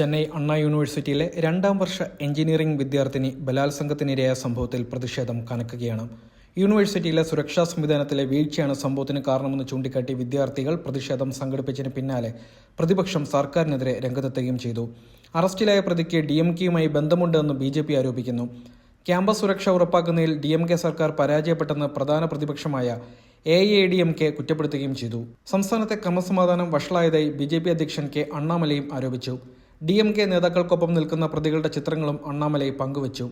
ചെന്നൈ അണ്ണാ യൂണിവേഴ്സിറ്റിയിലെ രണ്ടാം വർഷ എഞ്ചിനീയറിംഗ് വിദ്യാർത്ഥിനി ബലാത്സംഗത്തിനിരയായ സംഭവത്തിൽ പ്രതിഷേധം കനക്കുകയാണ്. യൂണിവേഴ്സിറ്റിയിലെ സുരക്ഷാ സംവിധാനത്തിലെ വീഴ്ചയാണ് സംഭവത്തിന് കാരണമെന്ന് ചൂണ്ടിക്കാട്ടി വിദ്യാർത്ഥികൾ പ്രതിഷേധം സംഘടിപ്പിച്ചതിന് പിന്നാലെ പ്രതിപക്ഷം സർക്കാരിനെതിരെ രംഗത്തെത്തുകയും ചെയ്തു. അറസ്റ്റിലായ പ്രതിക്ക് ഡി എം കെയുമായി ബന്ധമുണ്ടെന്ന് ബി ജെ പി ആരോപിക്കുന്നു. ക്യാമ്പസ് സുരക്ഷ ഉറപ്പാക്കുന്നതിൽ ഡി എം കെ സർക്കാർ പരാജയപ്പെട്ടെന്ന് പ്രധാന പ്രതിപക്ഷമായ A A D M K കുറ്റപ്പെടുത്തുകയും ചെയ്തു. സംസ്ഥാനത്തെ ക്രമസമാധാനം വഷളായതായി ബി ജെ പി അധ്യക്ഷൻ കെ അണ്ണാമലയും ആരോപിച്ചു. ഡി എം കെ നേതാക്കൾക്കൊപ്പം നിൽക്കുന്ന പ്രതികളുടെ ചിത്രങ്ങളും അണ്ണാമലൈ പങ്കുവച്ചു.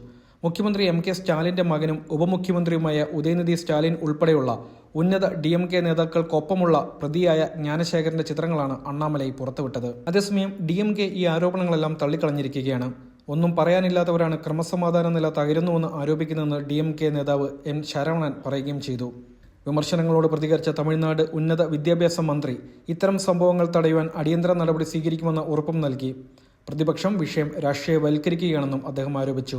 മുഖ്യമന്ത്രി എം കെ സ്റ്റാലിന്റെ മകനും ഉപമുഖ്യമന്ത്രിയുമായ ഉദയനിധി സ്റ്റാലിൻ ഉൾപ്പെടെയുള്ള ഉന്നത ഡി എം കെ നേതാക്കൾക്കൊപ്പമുള്ള പ്രതിയായ ജ്ഞാനശേഖരന്റെ ചിത്രങ്ങളാണ് അണ്ണാമലൈ പുറത്തുവിട്ടത്. അതേസമയം ഡി എം കെ ഈ ആരോപണങ്ങളെല്ലാം തള്ളിക്കളഞ്ഞിരിക്കുകയാണ്. ഒന്നും പറയാനില്ലാത്തവരാണ് ക്രമസമാധാന നില തകരുന്നുവെന്ന് ആരോപിക്കുന്നതെന്ന് ഡി എം കെ നേതാവ് എൻ ശരവണൻ പറയുകയും ചെയ്തു. വിമർശനങ്ങളോട് പ്രതികരിച്ച തമിഴ്നാട് ഉന്നത വിദ്യാഭ്യാസ മന്ത്രി ഇത്തരം സംഭവങ്ങൾ തടയുവാൻ അടിയന്തര നടപടി സ്വീകരിക്കുമെന്ന ഉറപ്പും നൽകി. പ്രതിപക്ഷം വിഷയം രാഷ്ട്രീയവൽക്കരിക്കുകയാണെന്നും അദ്ദേഹം ആരോപിച്ചു.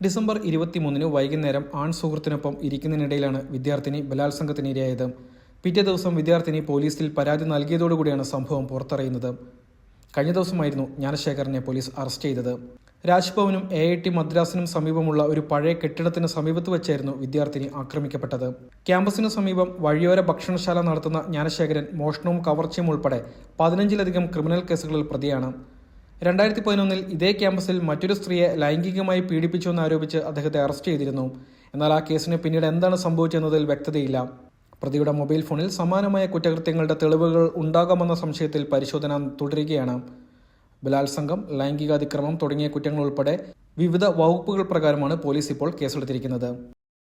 ഡിസംബർ ഇരുപത്തിമൂന്നിന് വൈകുന്നേരം ആൺ സുഹൃത്തിനൊപ്പം ഇരിക്കുന്നതിനിടയിലാണ് വിദ്യാർത്ഥിനി ബലാത്സംഗത്തിന് ഇരയായത് പിറ്റേ ദിവസം വിദ്യാർത്ഥിനി പോലീസിൽ പരാതി നൽകിയതോടുകൂടിയാണ് സംഭവം പുറത്തറിയുന്നത്. കഴിഞ്ഞ ദിവസമായിരുന്നു ജ്ഞാനശേഖരനെ പോലീസ് അറസ്റ്റ് ചെയ്തത്. രാജ്ഭവനും എ ഐ ടി മദ്രാസിനും സമീപമുള്ള ഒരു പഴയ കെട്ടിടത്തിന് സമീപത്ത് വെച്ചായിരുന്നു വിദ്യാർത്ഥിനി ആക്രമിക്കപ്പെട്ടത്. ക്യാമ്പസിനു സമീപം വഴിയോര ഭക്ഷണശാല നടത്തുന്ന ജ്ഞാനശേഖരൻ മോഷണവും കവർച്ചയും ഉൾപ്പെടെ പതിനഞ്ചിലധികം ക്രിമിനൽ കേസുകളിൽ പ്രതിയാണ്. രണ്ടായിരത്തി പതിനൊന്നിൽ ഇതേ ക്യാമ്പസിൽ മറ്റൊരു സ്ത്രീയെ ലൈംഗികമായി പീഡിപ്പിച്ചുവെന്നാരോപിച്ച് അദ്ദേഹത്തെ അറസ്റ്റ് ചെയ്തിരുന്നു. എന്നാൽ ആ കേസിന് പിന്നീട് എന്താണ് സംഭവിച്ചെന്നതിൽ വ്യക്തതയില്ല. പ്രതിയുടെ മൊബൈൽ ഫോണിൽ സമാനമായ കുറ്റകൃത്യങ്ങളുടെ തെളിവുകൾ ഉണ്ടാകാമെന്ന സംശയത്തിൽ പരിശോധന തുടരുകയാണ്. ബലാത്സംഗം ലൈംഗികാതിക്രമം തുടങ്ങിയ കുറ്റങ്ങൾ ഉൾപ്പെടെ വിവിധ വകുപ്പുകൾ പ്രകാരമാണ് പോലീസ് ഇപ്പോൾ കേസെടുത്തിരിക്കുന്നത്.